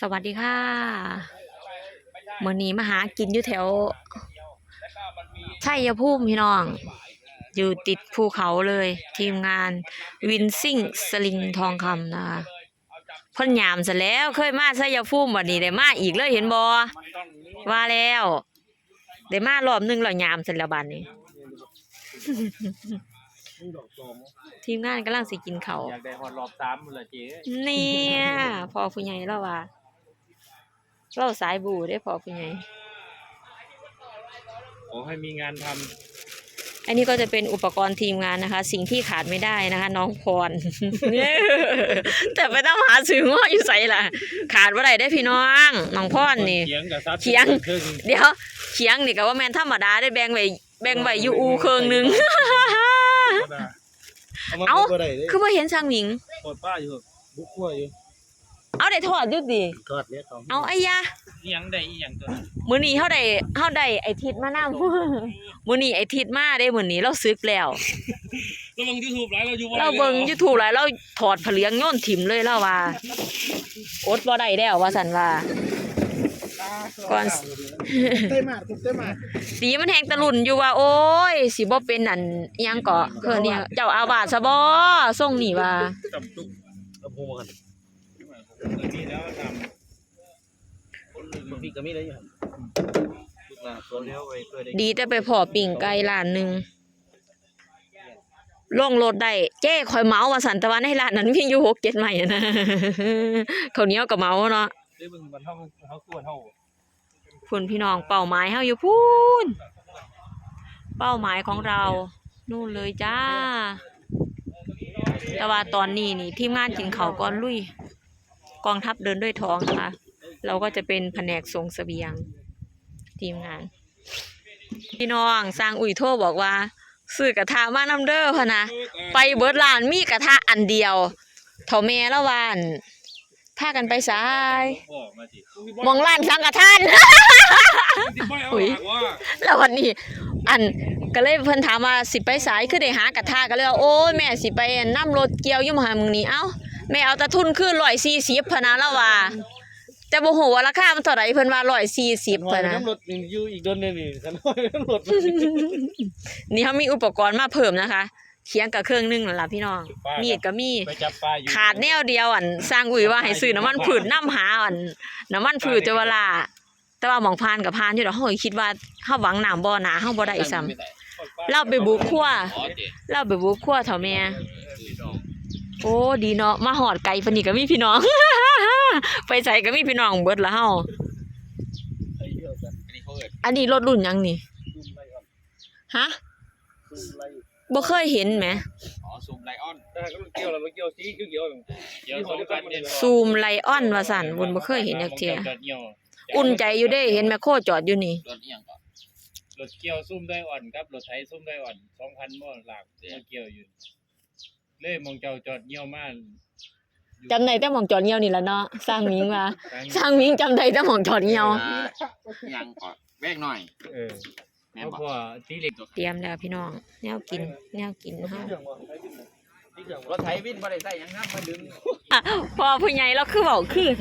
สวัสดีค่ะมื่อนี้มาหากินอยู่แถวชัยภูมิพี่น้อง อยู่ติดภูเขาเลย ทีมงานวินซิ่งสลิงทองคำนะคะเพ่นยามเสร็จแล้วเคยมาชัยภูมิวันนี้ได้มาอีกเลยเห็นบอว่าแล้วได้มารอบหนึงแล้วยามเสร็จแล้วบัดนี้ ทีมงานกำลังสิกินเขาวอยากได้ฮอดรอบสามหมดละเจ๊เนี่ยพอผู้ใหญ่เราว่าเราสายบูได้พอผู้ใหญ่ขอให้มีงานทอันนี้ก็จะเป็นอุปกรณ์ทีมงานนะคะ สิ่งที่ขาดไม่ได้นะคะ น้องพร แต่ไปต้องหาซื้อง้ออยู่ใส่ล่ะ ขาดว่าไรได้พี่น้องน้องพรำนี่ เขียงกับซับเขียง ครึ่งเดี๋ยวเขียงนี่ก็ว่าแมนธรรมดาได้แบ่งไว้แบ่งไว้อยู่อูเครื่องหนึง เอามาเอ้าบ่ได้เด้คือว่าเห็นช่างหมิงปอดป้าอยู่บุกขั้วอยู่เอาได้ทอดอยุดิทอดเนี่ยเขาเอาไอ้ยาอีหยังได้อีหยังตัวนั้นมื้อนี้เฮาได้เฮาได้ไอ้ทิศมานำมื้อนี้ไอ้ทิศมาได้มื้อนี้เราซึกแล้ว เราลงยูทูบหลายเราอยู่เราเบิ่ง YouTube หลายเราถอดผเลียงโยนถิ่มเลยแล้วว่าอดบ่ได้แล้วว่าซั่นว่า ก่อน เต้มาทุกเต้มาสีมันแหงตะลุ่นอยู่ว่า โอ้ยสิบ่เป็นอันอิหยังเกาะเพิ่นเนี่ยเจ้าอาวาสซะบ่ส่งนี่ว่าจับตุ๊กเอาพูมากันนี่แล้วทมันพี่ก็มีได้อยู่หั่นลูกหลานสำตัววนเลี้ยวไปเพื่อได้ดีแต่ไปพอปิ่งไก่ร้านหนึงลงรถได้เจ้ข่อยเมาว่าสันแตะวันให้ร้านนั้นมีอยู่6 7ใหม่นะ ข้าวเหนียวก็เมาเนาะ ได้เบิ่งมันเท่าเท่าควรเท่าพุ่นพี่น้องเป้าหมายเฮาอยู่พูนเป้าหมายของเรา นู่นเลยจ้า แต่ว่าตอนนี้นี่ทีมงานกินเขาก่อนลุย กองทัพเดินด้วยท้องนะคะ เราก็จะเป็นแผนกส่งเสบียง ทีมงาน พี่น้องสร้างอุ่ยโทบอกว่าซื้อกระทะมาน้ำเด้อพะนะ ไปเบิร์ดร้านมีกระทะอันเดียวเท่าแม่ละวัน พากันไปซ้ายพ่อมาสิมองร้านสังกะทานอุ๊ยแล้ววันนี้ อันก็เลยเพิ่นถามว่าสิไปสายคือได้หากระทะก็เลยว่าโอ้ยแม่สิไปนํรถเกี่ยวอยู่มหามึงนี้เอ้าแม่เอาแตะทุนคือ140พะนะแล้วว่าแต่บ่ฮู้ว่าราคามันเท่าไหร่เพิ่นว่า140พะนะน้ำรถนี่อยู่อีกโดนหนึงนี่คันน้อยน้ำรถนี่เขามีอุปกรณ์มาเพิ่มนะคะ เคียงกับเครื่องนึงนั่นล่ะพี่น้อง มีดก็มี ไปจับปลาอยู่ขาดแนวเดียวอัน สร้างอุ้ยว่าให้ซื้อน้ำมันพืชน้ำหาอัน น้ำมันพืชจะเวลา แต่ว่าหมองพานกับพานอยู่ดอกเฮาก็คิดว่าเฮาหวังน้ำบ่หนาเฮาบ่ได้ซ้ำเราไปบุกครัวเราไปบุกครัวเฒ่าแม่โอ้ดีเนาะมาหอดไก่ปานนี้ก็มีพี่น้อง ไปใส่ก็มีพี่น้องเบิดละเฮาไอ้เหี้ยกันอันนี้เขาเอิดอันนี้รถรุ่นหยังนี่ซุ่มไล่ก่อนฮะซุ่มไล่ บ่เคยเห็นแหมอ๋อซูมไลออนแต่ก็เกี่ยวแล้วมันเกี่ยวสีเกี่ยวๆเดี๋ยวสองกันเนี่ยซูมไลออนว่าซั่นบุญบ่เคยเห็นจักเที่ยรถเกี่ยวอุ่นใจอยู่เด้เห็นแมคโครจอดอยู่นี่รถเอียงก่อนรถเกี่ยวซุ่มได้อ่อนครับรถไถซุ่มได้อ่อนสองพันบ่หลักมาเกี่ยวอยู่เลยมองเจ้าจอดเกี่ยวมาจำได้แต่หมองจอดเหี่ยวนี่ล่ะเนาะสร้างหมิงว่าสร้างหมิงจำได้แต่หมองจอดเหี่ยวยังก่อนแวกหน่อยเออ แม่เอาบอกพอตีเหล็กเตรียมแล้วพี่น้อง แนวกิน แนวกินเฮารถไถวินบ่ได้ใส่หยังครับมาดึงอะพอผู้ใหญ่เราคือเว้าคือเ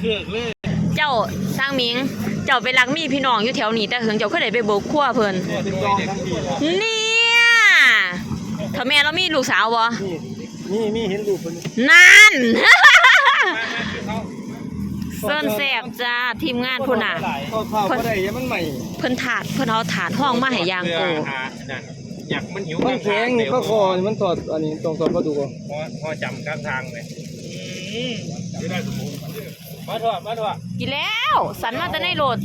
ครื่องเลยเจ้าสร้างหมิง เจ้าไปรักมีพี่น้องอยู่แถวนี้แต่เหิงเจ้าเคยได้ไปโบกครัวเพิ่นเนี่ยถึงรองทั้งทีเนี่ยถ้าแม่เรามีลูกสาวบ่นี่นี่เห็นรูปเพิ่นนั่น เส้นแสบจ้าทีมงานพุ่นน่ะเข้าเข้าบ่ได้ยังมันใหม่เพิ่นถาดเพิ่นเอาถาดห้องมาให้ยางโกอยากมันหิวมันแข็งนี่ก็คอนี่มันถอดอันนี้ต้องถอดประตูก่อนพอพอจำข้างทางเลยมาเถอะมาเถอะกินแล้ว สันมาแต่ในรถ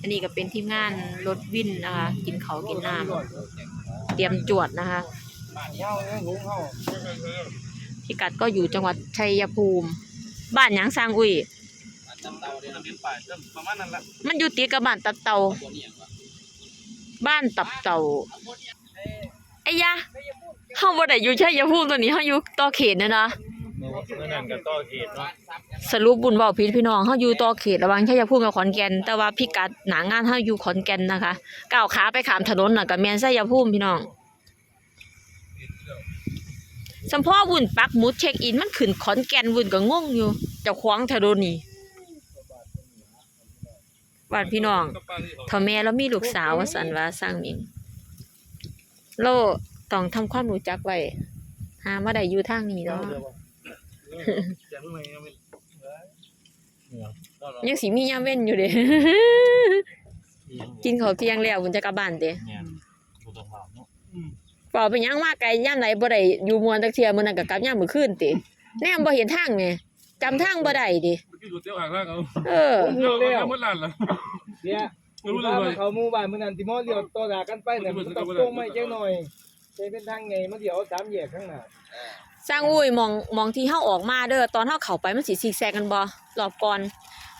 อันนี้ก็เป็นทีมงานรถวินนะคะกินเขาวกินน้ำเตรียมจวดนะคะ บ้านเฮาเนี่ยหุงเฮาพิกัดก็อยู่จังหวัดชัยภูมิ บ้านหยังสร้างอุ้ยจำเตาเดี๋ยวเราเลี้ยงป่าประมาณนั้นละมันอยู่ติดกับบ้านตับเตา บ้านตับเตาไอ้ยะเฮาบ่ได้อยู่ชัยภูมิตัวนี้เฮาอยู่ต่อเขตเนยนะนั่นกับต่อเขตเนาะสรุปบุญเว้าผิดพี่น้องเฮาอยู่ต่อเขตระหว่างชัยภูมิกับขอนแก่นแต่ว่าพิกัดหนางานเฮาอยู่ขอนแก่นนะคะก้าวขาไปข้ามถนนน่ะก็แม่นชัยภูมิพี่น้อง สัมพ่อวุ่นปักหมุดเช็คอินมันขึ้นขอนแก่นวุ่นก็งงอยู่เจ้าของทะโดนี่บ้านพี่น้องเท่าแม่แล้วมีลูกสาวว่าสันว่าสร้างมิงโลต้องทำความรู้จักไว้หามาได้อยู่ทางนี้เนาะยังสิมียามเว้นอยู่เด้กินข้าวเที่ยงแล้วบุญจะกลับบ้านเด้ เนี่ยบ่ต้องถามเนาะเปล่าไปหยังมาไกลย่ามไหนบ่ได้อยู่มวนจักเที่ยมื้อนั้นก็กลับยามมื้อคืนติแนมบ่เห็นทางแหมจำทางบ่ได้ดิกินก๋วยเตี๋ยวห่างล่างเอาเออเลี้ยวแล้วเอาหมดร้านละเนี่ยไม่รู้เลยว่าเขาหมู่บ้านมื้อนั้นที่มอเลี้ยวต่อดากันไปเนี่ยมันต้องโค้งไม่จังหน่อยใช้เป็นทางไงมันเดี๋ยวสามแยกข้างหน้าสร้างอุ้ยมองมองที่เฮาออกมาเด้อตอนเฮาเข้าไปมันสิซิกแซกกันบ่รอบก่อน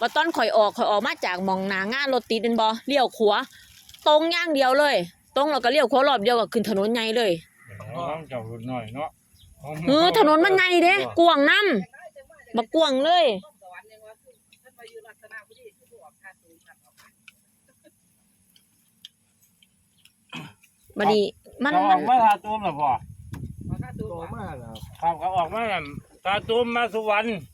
ว่าตอนข่อยออกข่อยออกมาจากหมองหน้างานรถติดนั่นบ่เลี้ยวขวาตรงอย่างเดียวเลย ตรงแล้วก็เลี้ยวขวารอบเดียวก็ขึ้นถนนใหญ่เลยน้องเจ้ารุ่นน้อยเนาะเออถนนมันใหญ่เด้กว้างนํบักกว้างเลยบัดนี้มันเขาอมัอนกมาทาตุ้มแล้วพ่อต่อมาแล้วครับเขาออกมาแล้วทาตุ้มมาสุวรรณมาทางบ้าน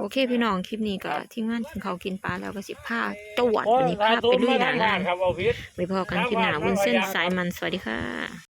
โอเคพี่น้องคลิปนี้ก็ทีมงานกินข้าวกินปลาแล้วก็สิพาจวดโอ้วันยนี้ทาพาตุ้ไปมลุมายหทาน้างทางงานครับเอาพิษไปพอกันคลิปหน้าวุ้นเส้นสายมันสวัสดีค่ะ